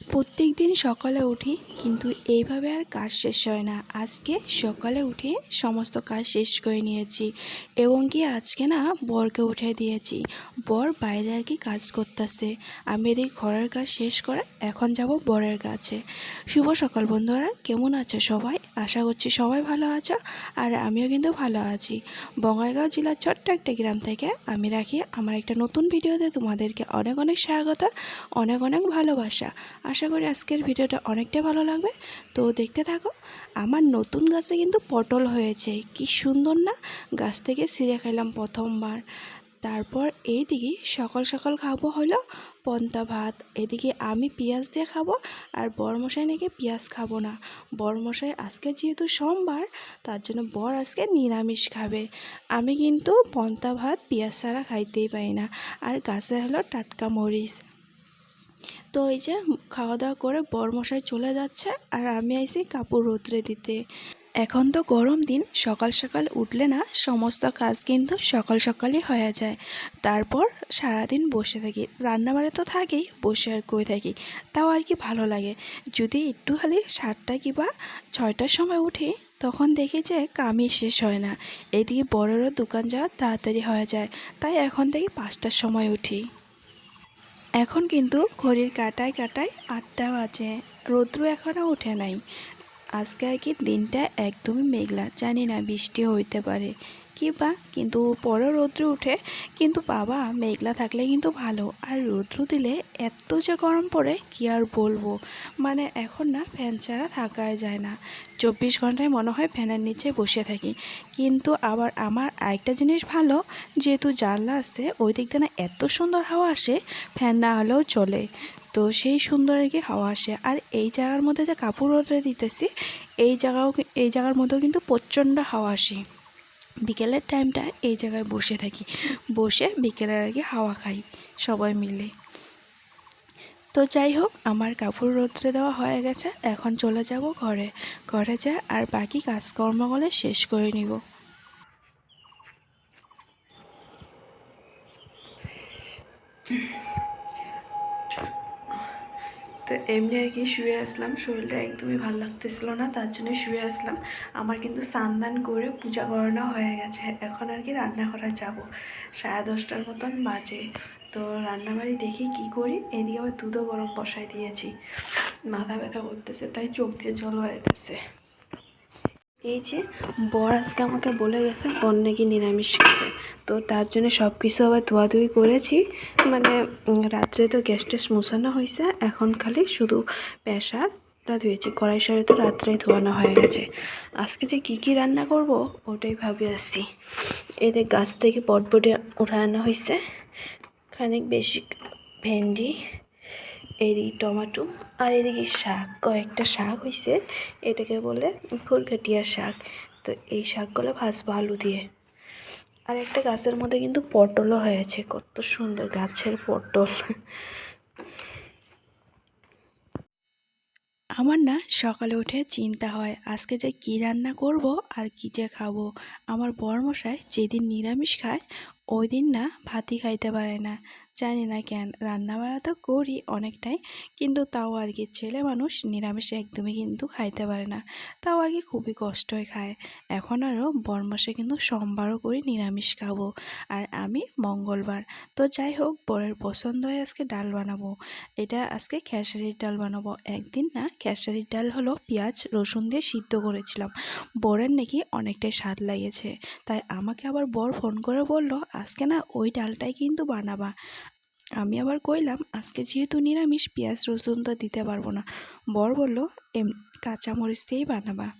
প্রত্যেক দিন সকালে উঠি, কিন্তু এইভাবে আর কাজ শেষ হয় না। আজকে সকালে উঠে সমস্ত কাজ শেষ করে নিয়েছি এবং কি আজকে না বরকে উঠে দিয়েছি। বর বাইরে আর কি কাজ করতেছে। আমি এদিকে ঘরের কাজ শেষ করে এখন যাব বরের কাছে। শুভ সকাল বন্ধুরা, কেমন আছো সবাই? আশা করছি সবাই ভালো আছো আর আমিও কিন্তু ভালো আছি। বঙ্গাইগাঁও জেলার ছোট্ট একটা গ্রাম থেকে আমি রাখি আমার একটা নতুন ভিডিওতে তোমাদেরকে অনেক অনেক স্বাগত, অনেক অনেক ভালোবাসা। আশা করি আজকের ভিডিওটা অনেকটাই ভালো লাগবে। তো দেখতে থাকো, আমার নতুন গাছে কিন্তু পটল হয়েছে। কি সুন্দর না? গাছ থেকে ছিঁড়ে খাইলাম প্রথমবার। তারপর এইদিকে সকাল সকাল খাব হলো পন্তা ভাত। এদিকে আমি পেঁয়াজ দিয়ে খাব আর বরমশাই নাকি পেঁয়াজ খাব না। বরমশাই আজকে যেহেতু সোমবার, তার জন্য বর আজকে নিরামিষ খাবে। আমি কিন্তু পন্তা ভাত, পেঁয়াজ ছাড়া খাইতেই পারি না। আর গাছে হলো টাটকা মরিচ। তো এই যে খাওয়া দাওয়া করে বরমশাই চলে যাচ্ছে আর আমি আইসি কাপড় রোদ্রে দিতে। এখন তো গরম দিন, সকাল সকাল উঠলে না সমস্ত কাজ কিন্তু সকাল সকালই হয়ে যায়। তারপর সারাদিন বসে থাকি। রান্নাবাড়ি তো থাকেই, বসে আর কই থাকি, তাও আর কি ভালো লাগে। যদি একটু খালি সাতটা কিংবা ছয়টার সময় উঠি, তখন দেখি যে কামই শেষ হয় না। এদিকে বড়োরও দোকান যাওয়া তাড়াতাড়ি হয়ে যায়, তাই এখন থেকে পাঁচটার সময় উঠি। এখন কিন্তু ঘড়ির কাটায় কাটায় আটটা বাজে। রৌদ্র এখনও ওঠে নাই। আজকে আর কি দিনটা একদমই মেঘলা। জানি না বৃষ্টি হইতে পারে। কি বা? কিন্তু পরে রৌদ্র উঠে, কিন্তু বাবা, মেঘলা থাকলে কিন্তু ভালো। আর রৌদ্র দিলে এত যে গরম পড়ে, কি আর বলব? মানে এখন না, ফ্যান ছাড়া থাকাই যায় না। চব্বিশ ঘন্টায় মনে হয় ফ্যানের নিচে বসে থাকি। কিন্তু আবার আমার আরেকটা জিনিস ভালো, যেহেতু জানলা আছে, ওই দিক না এত সুন্দর হাওয়া আসে, ফ্যান না হলেও চলে। তো সেই সুন্দর আর কি হাওয়া আসে। আর এই জায়গার মধ্যে যে কাপড় রোদ্রে দিতেছি, এই জায়গাও, এই জায়গার মধ্যেও কিন্তু প্রচণ্ড হাওয়া আসে। বিকেলের টাইমটা এই জায়গায় বসে থাকি। বসে বিকেলের আগে হাওয়া খাই, সবাই মিলে। তো যাই হোক, আমার কাপড় রোদ্রে দেওয়া হয়ে গেছে। এখন চলে যাব ঘরে। ঘরে যা আর বাকি কাজকর্মগুলো শেষ করে নিব। তো এমনি আর কি শুয়ে আসলাম। শরীরটা একদমই ভালো লাগতেছিল না, তার জন্য শুয়ে আসলাম। আমার কিন্তু স্নান করে পূজা করানো হয়ে গেছে। এখন আর কি রান্না করা যাব। সাড়ে দশটার মতন বাজে। তো রান্নাবাড়ি দেখি কি করি। এদিকে আবার দুধও গরম বসাই দিয়েছি। মাথা ব্যথা করতেছে, তাই চোখ দিয়ে জল হয়েছে এই যে বর আজকে আমাকে বলে গেছে বর নাকি নিরামিষ খাবে। তো তার জন্য সব কিছু আবার ধোয়াধুয়ি করেছি। মানে রাত্রে তো গ্যাস ট্যাস মোছানো হয়েছে, এখন খালি শুধু প্রেশারটা ধুয়েছি। কড়াই সরে তো রাত্রে ধোয়ানো হয়ে গেছে। আজকে যে কী কী রান্না করব, ওটাই ভাবি আসছি এদের গাছ থেকে বটবটে উঠায় আনা হয়েছে। খানিক বেশি ভেন্ডি, এদিকে টমেটো আর এদিকে শাক, কয়েকটা শাক হয়েছে এটাকে বলে ফুলকাটিয়া শাক। তো এই শাকগুলো ভাজবো আলু দিয়ে। আর একটা গাছের মধ্যে কিন্তু পটলও হয়েছে। কত সুন্দর গাছের পটল। আমার না সকালে উঠে চিন্তা হয়, আজকে যে কী রান্না করব আর কী যে খাব। আমার বরমশাই যেদিন নিরামিষ খায় ওই দিন না ভাতই খাইতে পারে না। জানি না কেন রান্না বাড়া তো করি অনেকটাই, কিন্তু তাও আর কি ছেলে মানুষ নিরামিষ একদমই কিন্তু খাইতে পারে না। তাও আর কি খুবই কষ্টই খায়। এখন আরও বরমাসে কিন্তু সোমবারও করি নিরামিষ খাব। আর আমি মঙ্গলবার। তো যাই হোক, বরের পছন্দ হয় আজকে ডাল বানাবো। এটা আজকে খেসারির ডাল বানাবো। একদিন না, খেসারির ডাল হলো পেঁয়াজ, রসুন দিয়ে সিদ্ধ করেছিলাম। বরের নাকি অনেকটাই স্বাদ লাগিয়েছে তাই আমাকে আবার বর ফোন করে বলল, আজকে না ওই ডালটাই কিন্তু বানাবা। আমি আবার কইলাম, আজকে যেহেতু নিরামিষ, পেঁয়াজ রসুন তো দিতে পারব না। বর বলল, এম, কাঁচামরিচ দিয়েই বানাবা।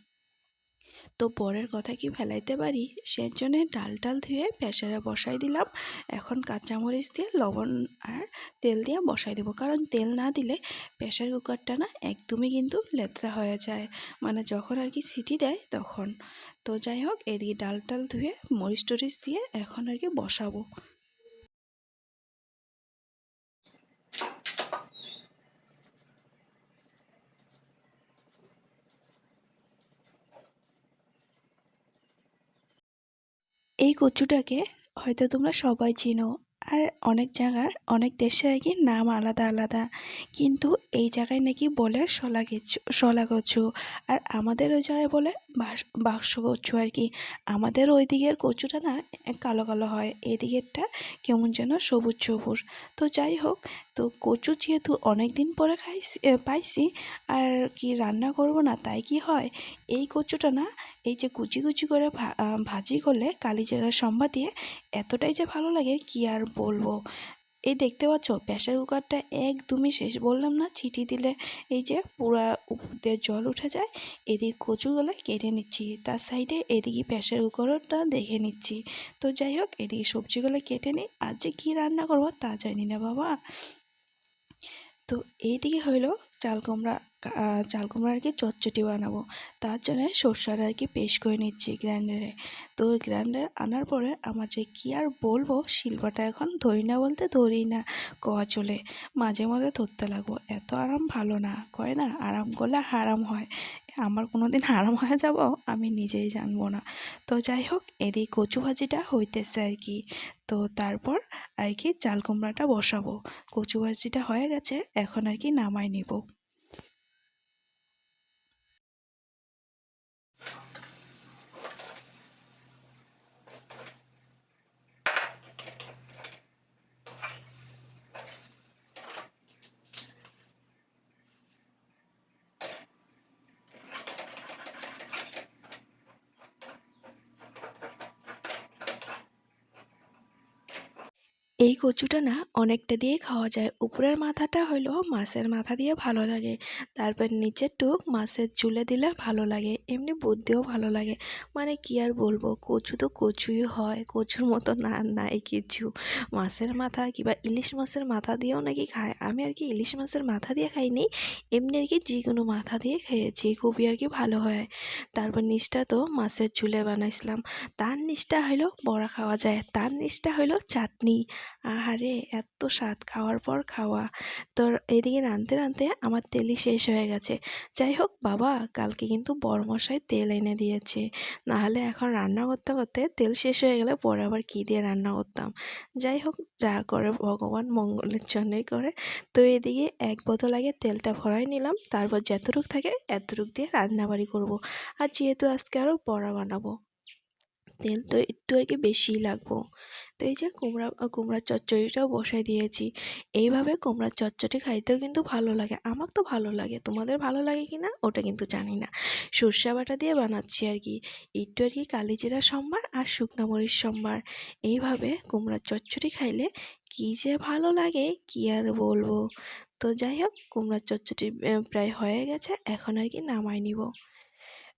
তো বরের কথা কি ফেলাইতে পারি? সেজন্য ডাল টাল ধুয়ে প্রেসারে বসাই দিলাম। এখন কাঁচামরিচ দিয়ে লবণ আর তেল দিয়ে বসাই দেবো। কারণ তেল না দিলে প্রেশার কুকারটা না একদমই কিন্তু লেতরা হয়ে যায়। মানে যখন আর কি সিটি দেয় তখন। তো যাই হোক, এদিকে ডাল টাল ধুয়ে মরিচ টরিচ দিয়ে এখন আর কি বসাবো। এই কচুটাকে হয়তো তোমরা সবাই চিনো। আর অনেক জায়গার, অনেক দেশে আর কি নাম আলাদা আলাদা। কিন্তু এই জায়গায় নাকি বলে শলা কচু শলা কচু। আর আমাদের ওই জায়গায় বলে বাক্স কচু আর কি। আমাদের ওই দিকের কচুটা না, কালো কালো হয়। এদিকেরটা কেমন যেন সবুজ সবুজ। তো যাই হোক তো কচু যেহেতু অনেক দিন পরে খাইছি পাইছি, আর কি রান্না করব না তাই কি হয়? এই কচুটা না, এই যে কুচি কুচি করে ভাজি করলে কালি জিরা সম্বা দিয়ে এতটাই যে ভালো লাগে কি আর বলব? এই দেখতে পাচ্ছ প্রেশার কুকারটা একদমই শেষ। বললাম না চিটি দিলে এই যে পুরা উপর জল উঠে যায়, এদিকে কচুগুলো কেটে নিচ্ছি। তার সাইডে এদিকে প্রেশার কুকারটা দেখে নিচ্ছি। তো যাই হোক, এদিকে সবজিগুলো কেটে নিই। আর যে কী রান্না করব তা জানি না বাবা। তো এইদিকে হইল চাল কুমড়া চাল কুমড়া আর কি চটচটি বানাবো। তার জন্য সর্ষার আর কি পেস্ট করে নিচ্ছি গ্রাইন্ডারে। তো গ্রাইন্ডার আনার পরে আমার যে কী আর বলব শিল্পটা এখন ধরি না বলতে ধরি না, কয়া চলে। মাঝে মাঝে ধরতে লাগবো। এত আরাম ভালো না কয় না? আরাম করলে হারাম হয়। আমার কোনো দিন হারাম হয়ে যাব, আমি নিজেই জানব না। তো যাই হোক এদিকে কচু ভাজিটা হইতেছে আর কি। তো তারপর আর কি চাল কুমড়াটা বসাবো। কচুভাজিটা হয়ে গেছে, এখন আর কি নামাই নিব। এই কচুটা না অনেকটা দিয়ে খাওয়া যায়। উপরের মাথাটা হলো মাছের মাথা দিয়ে ভালো লাগে। তারপর নিচের টুক মাছের চুলে দিলে ভালো লাগে। এমনি বুদ্ধিও ভালো লাগে। মানে কি আর বলব? কচু তো কচুই হয়। কচুর মতো না, নাই কিছু। মাছের মাথা কিংবা ইলিশ মাছের মাথা দিয়েও নাকি খায়। আমি আর কি ইলিশ মাছের মাথা দিয়ে খাইনি। এমনি আর কি যে কোনো মাথা দিয়ে খেয়েছি। খুবই আর কি ভালো হয়। তারপর নিচটা তো মাছের চুলে বানাইছিলাম। তার নিচটা হলো বড়া খাওয়া যায়। তার নিচটা হলো চাটনি। আহারে, এত স্বাদ খাওয়ার পর খাওয়া। তোর এদিকে রাঁধতে রাঁধতে আমার তেলই শেষ হয়ে গেছে। যাই হোক বাবা, কালকে কিন্তু বড়মশাই তেল এনে দিয়েছে। নাহলে এখন রান্না করতে করতে তেল শেষ হয়ে গেলে পরে আবার কী দিয়ে রান্না করতাম। যাই হোক, যা করে ভগবান মঙ্গলের জন্যই করে। তো এদিকে এক বোতল আগে তেলটা ভরাই নিলাম। তারপর যতটুক থাকে এতটুক দিয়ে রান্নাবাড়ি করব। আর যেহেতু আজকে আরও বড়া বানাবো। তেল তো একটু আর কি বেশিই লাগবো। তো এই যে কুমড়া কুমড়ার চচ্চড়িটাও বসাই দিয়েছি। এইভাবে কুমড়ার চচ্চড়ি খাইতেও কিন্তু ভালো লাগে। আমার তো ভালো লাগে। তোমাদের ভালো লাগে কি না ওটা কিন্তু জানি না। সর্ষে বাটা দিয়ে বানাচ্ছি আর কি একটু আর কি কালিজিরা সম্বার আর শুকনো মরিচ সম্বার এইভাবে কুমড়ার চচ্চড়ি খাইলে কী যে ভালো লাগে, কি আর বলব? তো যাই হোক কুমড়ার চচ্চড়ি প্রায় হয়ে গেছে। এখন আর কি নামাই নিব।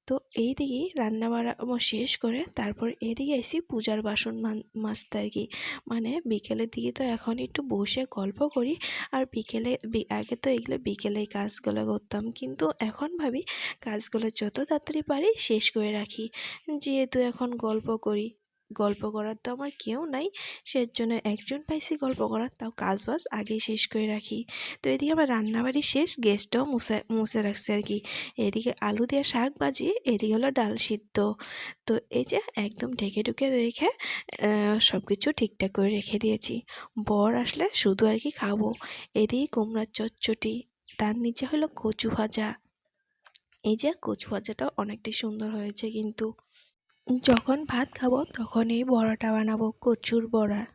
তো এই দিকেই রান্না বাড়া শেষ করে তারপর এদিকে এসি পূজার বাসন মাজতে আর কি। মানে বিকেলের দিকে তো এখন একটু বসে গল্প করি আর বিকেলে আগে তো এগুলো বিকেলে কাজগুলো করতাম কিন্তু এখন ভাবি কাজগুলো যত তাড়াতাড়ি পারি শেষ করে রাখি। যেহেতু এখন গল্প করি গল্প করার তো আমার কেউ নাই। সেজন্য একজন পাইছি গল্প করার, তাও কাজ বাজ আগেই শেষ করে রাখি। তো এদিকে আমার রান্নাবাড়ি শেষ গ্যাসটাও মুছে মুছে রাখছে আর কি এদিকে আলু দিয়ে শাক ভাজি, এদিকে হলো ডাল সিদ্ধ। তো এই যে একদম ঢেকে ঢুকে রেখে সব কিছু ঠিকঠাক করে রেখে দিয়েছি। বর আসলে শুধু আর কি খাব। এদিকে কুমড়ার চচ্চটি, তার নিচে হলো কচু ভাজা। এই যে কচু ভাজাটা অনেকটাই সুন্দর হয়েছে কিন্তু। যখন ভাত খাব তখন এই বড়াটা বানাবো, কচুর বড়া।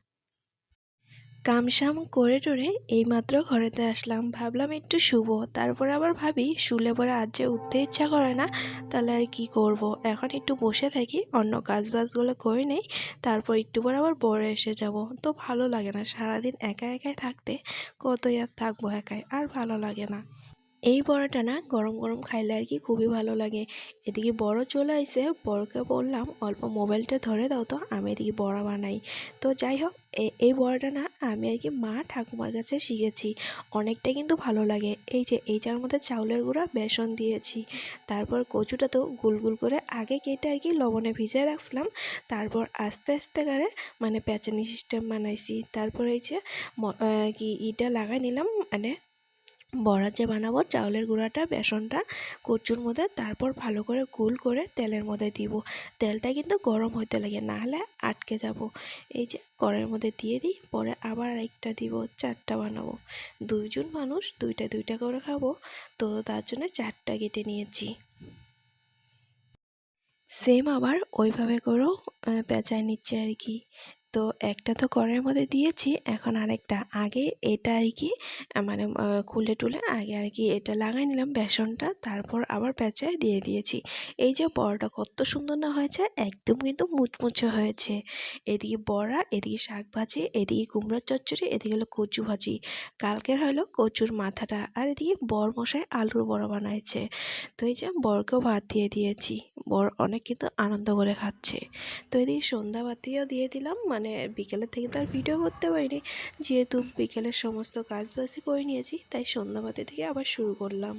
কামসাম করে টরে এইমাত্র ঘরেতে আসলাম। ভাবলাম একটু শুবো, তারপরে আবার ভাবি শুলে পরে আজ যে উঠতে ইচ্ছা করে না, তাহলে আর কি করব। এখন একটু বসে থাকি, অন্য কাজ বাজগুলো করে নেই, তারপর একটু পরে আবার বড় এসে যাব। তো ভালো লাগে না সারাদিন একা একাই থাকতে, কতই আর থাকব একাই, আর ভালো লাগে না। এই বড়াটা না গরম গরম খাইলে আর কি খুবই ভালো লাগে। এদিকে বড় চলে আইসে বড়কে বললাম, অল্প মোবাইলটা ধরে দাও তো, আমি এদিকে বড়া বানাই। তো যাই হোক এই বড়াটা না আমি আর কি মা ঠাকুমার কাছে শিখেছি। অনেকটা কিন্তু ভালো লাগে। এই যে এই যার মধ্যে চাউলের গুঁড়া, বেসন দিয়েছি। তারপর কচুটা তো গুল গুল করে আগে কেটে আর কি লবণে ভিজিয়ে রাখছিলাম। তারপর আস্তে আস্তে করে মানে প্যাচানি সিস্টেম বানাইছি। তারপর এই যে কি ইটা লাগাই নিলাম মানে বড়া যে বানাবো, চাউলের গুঁড়াটা, বেসনটা, কচুর মধ্যে, তারপর ভালো করে গুল করে তেলের মধ্যে দিব। তেলটা কিন্তু গরম হইতে লাগে, না হলে আটকে যাব। এই যে কড়াইয়ের মধ্যে দিয়ে দিই, পরে আবার একটা দিব, চারটা বানাবো। দুইজন মানুষ, দুইটা দুইটা করে খাব, তো তার জন্য চারটা কেটে নিয়েছি। সেম আবার ওইভাবে করেও পেঁচায় নিচ্ছে আর কি। তো একটা তো কড়াইয়ের মধ্যে দিয়েছি, এখন আরেকটা। আগে এটা আর কি মানে খুলে টুলে আগে আর কি এটা লাগাই নিলাম বেসনটা, তারপর আবার পেঁচায় দিয়ে দিয়েছি। এই যে বড়াটা কত সুন্দর না হয়েছে, একদম কিন্তু মুচমুচে হয়েছে। এদিকে বড়া, এদিকে শাক ভাজি এদিকে কুমড়োর চচ্চড়ি, এদিকে হলো কচু ভাজি। কালকের হলো কচুর মাথাটা, আর এদিকে বর মশাই আলুর বড়া বানাইছে। তো এই যে বরকেও ভাত দিয়ে দিয়েছি। বর অনেক কিন্তু আনন্দ করে খাচ্ছে। তো এদিকে সন্ধ্যাবাতিও দিয়ে দিলাম মানে বিকেলের থেকে তো আর ভিডিও করতে পারিনি। যেহেতু বিকেলের সমস্ত কাজবাজি করে নিয়েছি, তাই সন্ধ্যাবাতি থেকে আবার শুরু করলাম।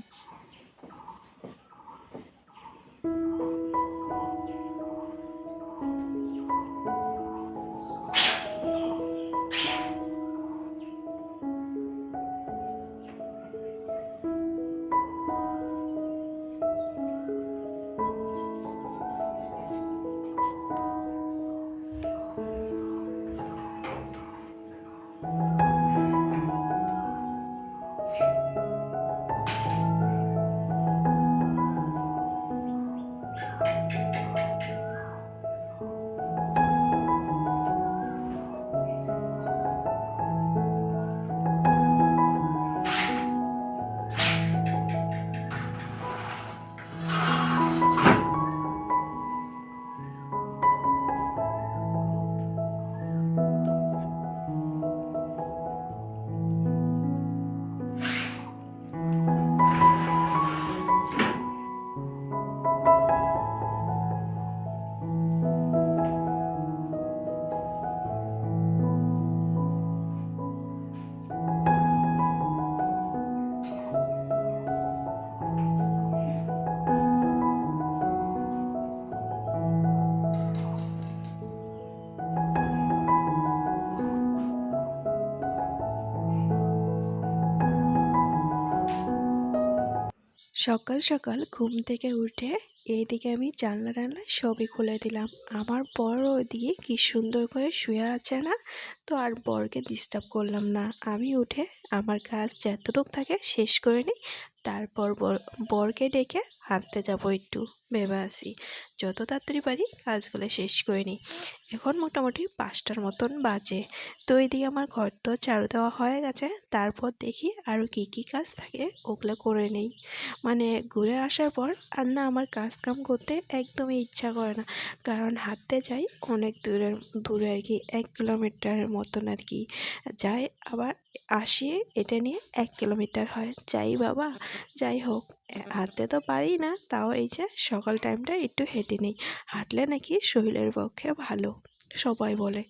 সকাল সকাল ঘুম থেকে উঠে এইদিকে আমি জানলা টানলা সবই খুলে দিলাম। আমার বর ওইদিকে কি সুন্দর করে শুয়ে আছে না? তো আর বরকে ডিস্টার্ব করলাম না। আমি উঠে আমার কাজ যতটুকু থাকে শেষ করে নিই। তারপর বর, বরকে ডেকে হাঁটতে যাব একটু, ভেবে আসি। যত তাড়াতাড়ি পারি, কাজগুলো শেষ করে নিই। এখন মোটামুটি পাঁচটার মতন বাজে। তো এইদিকে আমার ঘরটা চারু দেওয়া হয়ে গেছে। তারপর দেখি আরও কী কী কাজ থাকে, ওগুলো করে নেই। মানে ঘুরে আসার পর আর না আমার কাজ কাম করতে একদমই ইচ্ছা করে না। কারণ হাঁটতে যাই অনেক দূরের, দূরে আর কি, এক কিলোমিটারের মতন আর কি। যাই আবার আসি, এটা নিয়ে এক কিলোমিটার হয়। যাই বাবা, যাই হোক হাঁটতে তো পারি না, তাও এই যে সকাল টাইমটা একটু হেঁটে নিই। হাঁটলে নাকি শরীরের পক্ষে ভালো, সবাই বলে।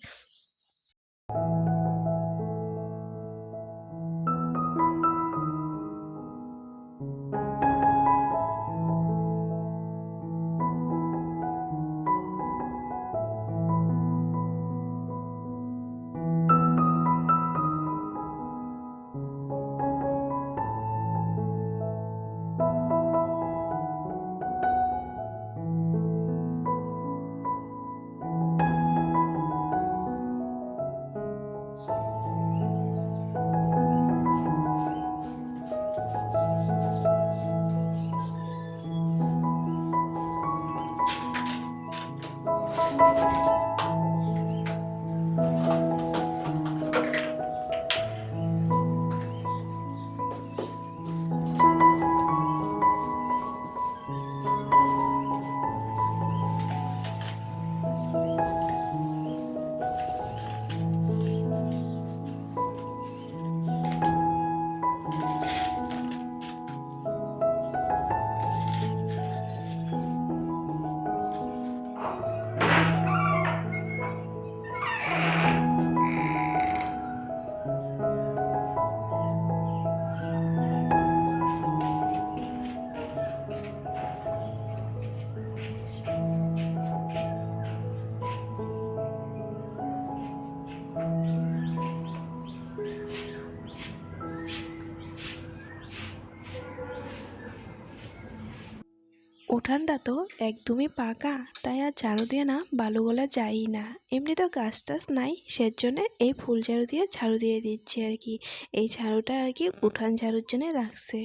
উঠানটা তো একদমই পাকা, তাই আর ঝাড়ু দিয়ে না বালুগুলো যায়ই না। এমনি তো গাছ টাছ নাই, সেজন্য এই ফুল ঝাড়ু দিয়ে ঝাড়ু দিয়ে দিচ্ছে আর কি। এই ঝাড়ুটা আর কি উঠান ঝাড়ুর জন্য রাখছে।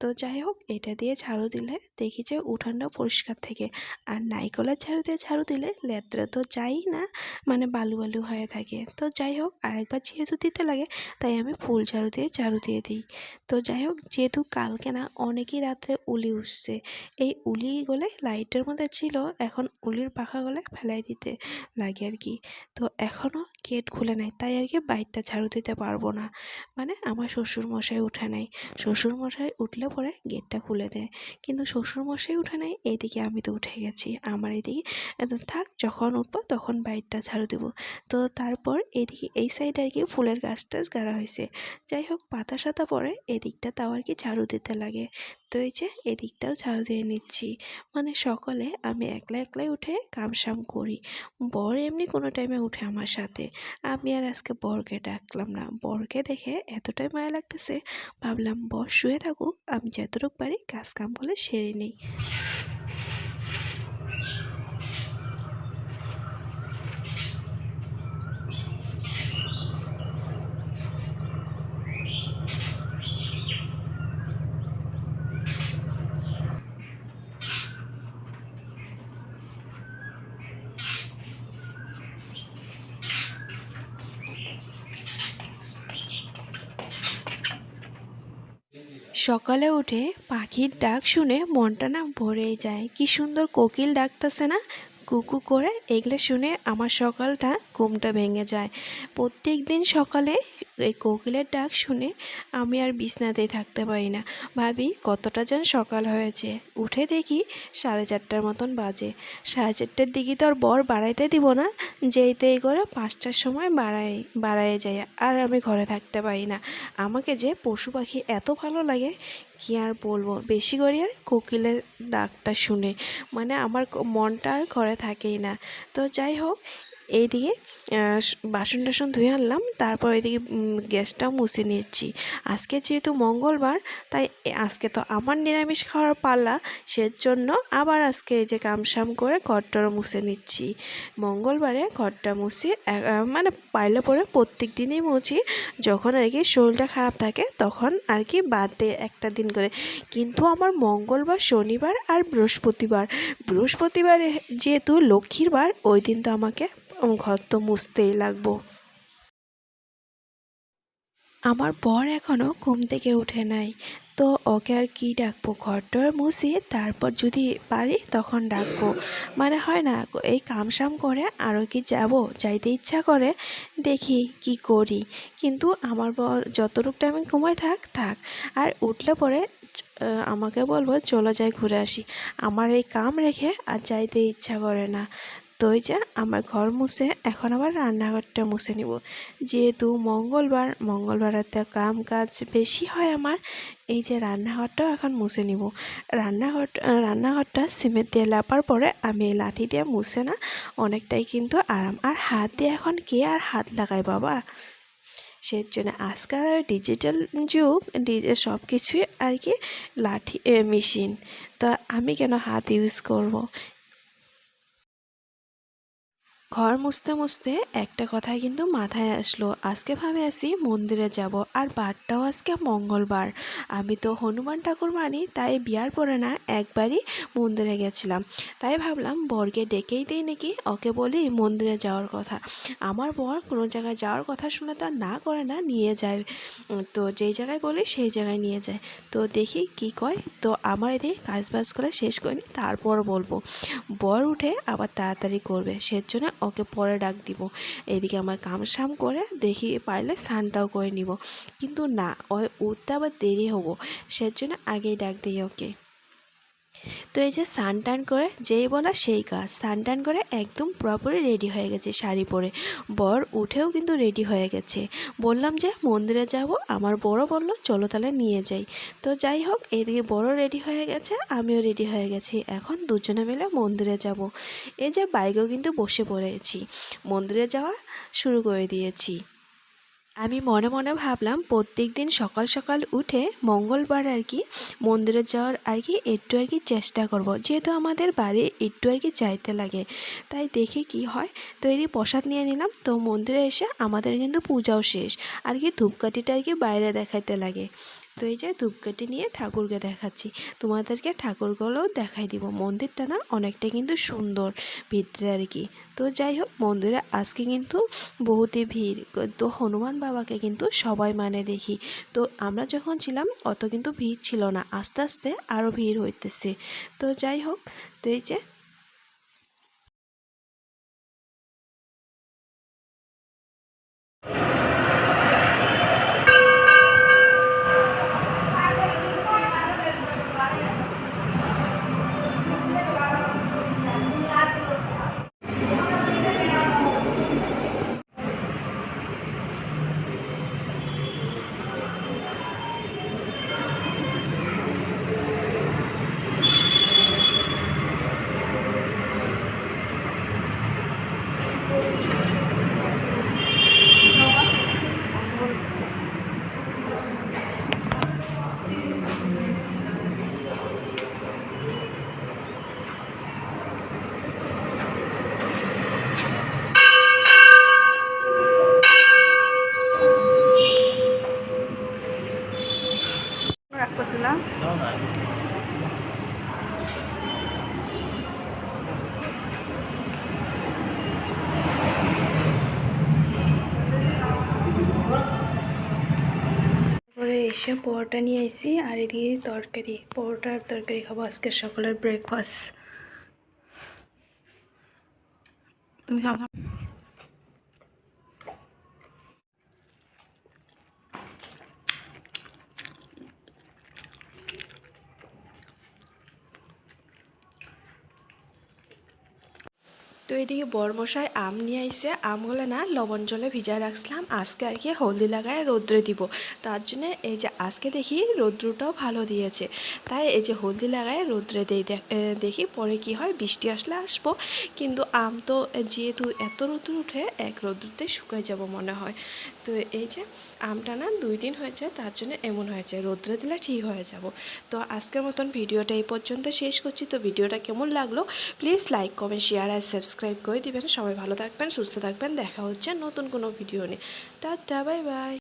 তো যাই হোক, এটা দিয়ে ঝাড়ু দিলে দেখি যে উঠানটা পরিষ্কার থেকে। আর নাইকলের ঝাড়ু দিয়ে ঝাড়ু দিলে লেত্রা তো যাই না মানে বালু বালু হয়ে থাকে। তো যাই হোক, আরেকবার যেহেতু দিতে লাগে, তাই আমি ফুল ঝাড়ু দিয়ে ঝাড়ু দিয়ে দিই। তো যাই হোক, যেহেতু কালকে না অনেকই রাত্রে উলি উঠছে, এই উলিগুলো লাইটের মধ্যে ছিল, এখন উলির পাখাগুলো ফেলাই দিতে লাগে আর কি। তো এখনও গেট খুলে নাই, তাই আর কি বাইরটা ঝাড়ু দিতে পারব না। মানে আমার শ্বশুর মশাই উঠে নাই। শ্বশুর মশাই উঠলে পরে গেটটা খুলে দেয়। কিন্তু শ্বশুর মশাই উঠে নাই, এইদিকে আমি তো উঠে গেছি। আমার এদিকে থাক, যখন উঠবো তখন বাইরটা ঝাড়ু দেবো। তো তারপর এদিকে এই সাইডে আর কি ফুলের গাছ টাছ গাড়া হয়েছে। যাই হোক পাতা সাতা পরে এদিকটা তাও আর কি ঝাড়ু দিতে লাগে। তো এই যে, এদিকটাও ঝাড়ু দিয়ে নিচ্ছি। মানে সকালে আমি একলা একলাই উঠে কামসাম করি। বর এমনি কোনো টাইমে উঠে আমার সাথে। আমি আর আজকে বরকে ডাকলাম না। বরকে দেখে এতটাই মায়া লাগতেছে, ভাবলাম বর শুয়ে থাকুক, আমি যতটুক পারি কাজ কাম বলে সেরে নিই। সকালে উঠে পাখির ডাক শুনে মনটা না ভরেই যায়। কি সুন্দর কোকিল ডাকতেছে না? কুকু করে এগুলো শুনে আমার সকালটা ঘুমটা ভেঙে যায়। প্রত্যেক দিন সকালে এই কোকিলের ডাক শুনে আমি আর বিছনাতেই থাকতে পারি না। ভাবি, কতটা যেন সকাল হয়েছে। উঠে দেখি সাড়ে চারটার মতন বাজে। সাড়ে চারটার দিকে তো আর বর বাড়াইতে দিব না। যেইতেই করে পাঁচটার সময় বাড়াই বাড়াই যায় আর আমি ঘরে থাকতে পারি না। আমাকে যে পশু পাখি এত ভালো লাগে, কি আর বলব? বেশি করে আর কোকিলের ডাকটা শুনে। মানে আমার মনটা আর ঘরে থাকেই না। তো যাই হোক এইদিকে বাসন টাসন ধুয়ে আনলাম, তারপর এদিকে গ্যাসটাও মুছে নিচ্ছি। আজকে যেহেতু মঙ্গলবার, তাই আজকে তো আমার নিরামিষ খাওয়ার পালা সেজন্য আবার আজকে এই যে কামসাম করে ঘরটারও মুছে নিচ্ছি। মঙ্গলবারে ঘরটা মুছি মানে পাইলে পরে প্রত্যেক দিনই মুছি, যখন আর কি শরীরটা খারাপ থাকে, তখন আর কি বাদ একটা দিন করে। কিন্তু আমার মঙ্গলবার, শনিবার আর বৃহস্পতিবার বৃহস্পতিবার যেহেতু লক্ষ্মীর বার, ওই দিন তো আমাকে ঘর তো মুছতেই লাগবো। আমার বর এখনও ঘুম থেকে উঠে নাই। তো ওকে আর কি ডাকবো? ঘরটর মুছি, তারপর যদি পারি তখন ডাকবো। মানে হয় না, এই কামসাম করে আরও কি যাব? যাইতে ইচ্ছা করে, দেখি কি করি। কিন্তু আমার বর যতটুকু টাইমে ঘুমায় থাক থাক। আর উঠলে পরে আমাকে বলব, চলো যাই ঘুরে আসি। আমার এই কাম রেখে আর যাইতে ইচ্ছা করে না। তো ওই যে আমার ঘর মুছে এখন আবার রান্নাঘরটা মুছে নিব। যেহেতু মঙ্গলবার মঙ্গলবারেতে কাম কাজ বেশি হয় আমার এই যে রান্নাঘরটাও এখন মুছে নিব। রান্নাঘর রান্নাঘরটা সিমেন্ট দিয়ে লাপার পরে আমি এই লাঠি দিয়ে মুছে না, অনেকটাই কিন্তু আরাম আর হাত দিয়ে এখন কে আর হাত লাগায় বাবা? সেজন্য আজকাল ডিজিটাল যুগ ডিজে সব কিছুই আর কি লাঠি মেশিন তা আমি কেন হাত ইউজ করব। ঘর মুছতে মুছতে একটা কথাই কিন্তু মাথায় আসলো। আজকে ভাবে আসি মন্দিরে যাব আর বারটাও আজকে মঙ্গলবার। আমি তো হনুমান ঠাকুর মানি, তাই বিয়ার পরে না একবারই মন্দিরে গেছিলাম। তাই ভাবলাম বরকে ডেকেই দিই নাকি? ওকে বলি মন্দিরে যাওয়ার কথা। আমার বর কোনো জায়গায় যাওয়ার কথা শুনে তো আর না করে না নিয়ে যায়। তো যেই জায়গায় বলি সেই জায়গায় নিয়ে যায়। তো দেখি কি কয়? তো আমার এদিকে কাজ বাজ করে শেষ করিনি, তারপর বলব। বর উঠে আবার তাড়াতাড়ি করবে। সেজন্য ওকে পরে ডাক দিব। এদিকে আমার কাম সাম করে দেখি পারলে স্নানটাও করে নিব। কিন্তু না, ওই উঠতে আবার দেরি হব, সেজন্য আগেই ডাক দিই ওকে। তো এই যে স্নান টান করে যেই বলা সেই কাজ, স্নান টান করে একদম পুরোপুরি রেডি হয়ে গেছে শাড়ি পরে। বর উঠেও কিন্তু রেডি হয়ে গেছে। বললাম যে, মন্দিরে যাব, আমার বড় বলল, চলো তাহলে নিয়ে যাই। তো যাই হোক, এইদিকে বড় রেডি হয়ে গেছে, আমিও রেডি হয়ে গেছি। এখন দুজনে মিলে মন্দিরে যাব। এই যে বাইকেও কিন্তু বসে পড়েছি। মন্দিরে যাওয়া শুরু করে দিয়েছি। আমি মনে মনে ভাবলাম প্রত্যেক দিন সকাল সকাল উঠে মঙ্গলবার আর কি, মন্দিরে যাওয়ার আর কি একটু আর কি চেষ্টা করব। যেহেতু আমাদের বাড়ি একটু আর কি যাইতে লাগে, তাই দেখে কি হয়। তো এই প্রসাদ নিয়ে নিলাম, তো মন্দিরে এসে আমাদের কিন্তু পূজাও শেষ। আর কি ধূপকাঠিটা আর কি বাইরে দেখাইতে লাগে। তো এই যে ধূপকাঠি নিয়ে ঠাকুরকে দেখাচ্ছি। তোমাদেরকে ঠাকুরগুলোও দেখাই দিব। মন্দিরটা না অনেকটা কিন্তু সুন্দর ভিতরে আর কি। তো যাই হোক, মন্দিরে আজকে কিন্তু বহুতই ভিড়। তো হনুমান বাবাকে কিন্তু সবাই মানে দেখি। তো আমরা যখন ছিলাম, অত কিন্তু ভিড় ছিল না। আস্তে আস্তে আরও ভিড় হইতেছে। তো যাই হোক, তো এই যে রাগ করছিলাম এসে পরোটা নিয়ে আইসি আর এদিকে তরকারি, পরোটা আর তরকারি খাব আজকে সকালের ব্রেকফাস্ট তুমি খাও তো এদিকে বরমশাই আম নিয়ে আইসে আমগুলো না লবণ জলে ভিজায় রাখছিলাম। আজকে আর কি হলদি লাগায় রোদ্রে দিব। তার জন্য এই যে আজকে দেখি রৌদ্রটাও ভালো দিয়েছে। তাই এই যে হলদি লাগায় রোদ্রে দিই দেখ- পরে কি হয় বৃষ্টি আসলে আসব। কিন্তু আম তো যেহেতু এত রোদ্র উঠে এক রোদ্রতে শুকায় যাব মনে হয়। তো এই যে আমটা না দুই দিন হয়েছে, তার জন্য এমন হয়েছে, রোদ্রে দিলে ঠিক হয়ে যাব। তো আজকের মতন ভিডিওটা এই পর্যন্ত শেষ করছি। তো ভিডিওটা কেমন লাগল, প্লিজ লাইক, কমেন্ট, শেয়ার আর সাবস্ক্রাইব করে দিবেন। সবাই ভালো থাকবেন, সুস্থ থাকবেন। দেখা হচ্ছে নতুন কোনো ভিডিও নিয়ে। Tata, bye bye.